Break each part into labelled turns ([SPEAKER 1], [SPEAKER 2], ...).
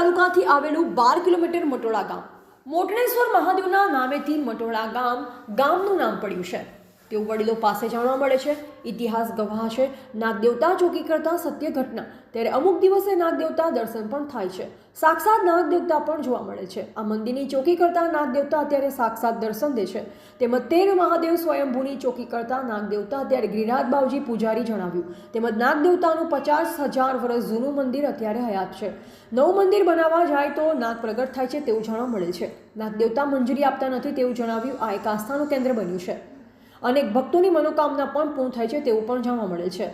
[SPEAKER 1] તાલુકાથી આવેલું બાર કિલોમીટર મટોળા ગામ. મોટણેશ્વર મહાદેવના નામેથી મટોળા ગામ ગામનું નામ પડ્યું છે. તેવું વડીલો પાસે જાણવા મળે છે, ઇતિહાસ ગવાહ છે, નાગદેવતા ચોકી કરતા સત્ય ઘટના. ત્યારે અમુક દિવસે નાગદેવતા દર્શન પણ થાય છે. સાક્ષાત નાગદેવતા પણ જોવા મળે છે. આ મંદિરની ચોકી કરતા નાગદેવતા અત્યારે સાક્ષાત દર્શન દે છે. તેમજ તેર મહાદેવ સ્વયંભૂની ચોકી કરતા નાગદેવતા અત્યારે ગિરિરાજ બાવજી પૂજારી જણાવ્યું. તેમજ નાગદેવતાનું પચાસ હજાર વર્ષ જૂનું મંદિર અત્યારે હયાત છે. નવું મંદિર બનાવવા જાય તો નાગ પ્રગટ થાય છે તેવું જાણવા મળે છે. નાગદેવતા મંજૂરી આપતા નથી તેવું જણાવ્યું આ એક આસ્થાનું કેન્દ્ર બન્યું છે. અનેક ભક્તોની મનોકામના પણ પૂર્ણ થાય છે તેવું પણ જાણવા મળે છે.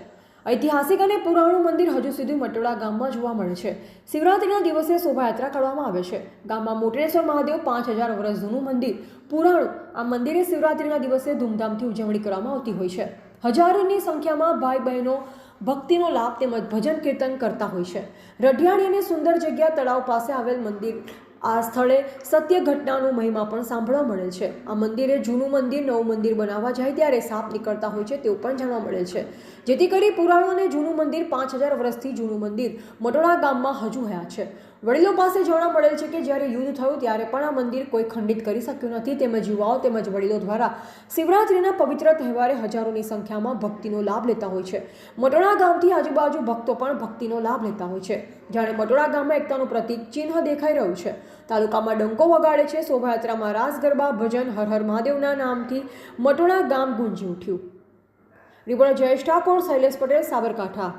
[SPEAKER 1] ઐતિહાસિક અને પુરાણું મંદિર હજુ સુધી મટોડા ગામમાં જોવા મળે છે. શિવરાત્રિના દિવસે શોભાયાત્રા કરવામાં આવે છે. ગામમાં મોટેશ્વર મહાદેવ પાંચ હજાર વર્ષ જૂનું મંદિર, પુરાણું, આ મંદિરે શિવરાત્રિના દિવસે ધૂમધામથી ઉજવણી કરવામાં આવતી હોય છે. હજારોની સંખ્યામાં ભાઈ બહેનો ભક્તિનો લાભ તેમજ ભજન કીર્તન કરતા હોય છે. રઢિયાળી અને સુંદર જગ્યા તળાવ પાસે આવેલ મંદિર આ સ્થળે સત્ય ઘટનાનું મહિમા પણ સાંભળવા મળે છે. આ મંદિરે જૂનું મંદિર, નવું મંદિર બનાવવા જાય ત્યારે સાપ નીકળતા હોય છે તેવું પણ જાણવા મળે છે. જેથી કરી પુરાણું અને જૂનું મંદિર પાંચ હજાર વર્ષથી જૂનું મંદિર મટોડા ગામમાં હજુ હયા છે. વડીલો પાસે જાણવા મળેલ છે કે જ્યારે યુદ્ધ થયું ત્યારે પણ આ મંદિર કોઈ ખંડિત કરી શક્યું નથી. તેમજ યુવાઓ તેમજ વડીલો દ્વારા શિવરાત્રિના પવિત્ર તહેવારે હજારોની સંખ્યામાં ભક્તિનો લાભ લેતા હોય છે. મટોડા ગામથી આજુબાજુ ભક્તો પણ ભક્તિનો લાભ લેતા હોય છે. જાણે મટોડા ગામમાં એકતાનું પ્રતીક ચિહ્ન દેખાઈ રહ્યું છે. તાલુકામાં ડંકો વગાડે છે. શોભાયાત્રામાં રાસ, ગરબા, ભજન, હર હર મહાદેવના નામથી મટોણા ગામ ગુંજી ઉઠ્યું. રિપોર્ટર જયેશ ઠાકોર, શૈલેષ પટેલ, સાબરકાંઠા.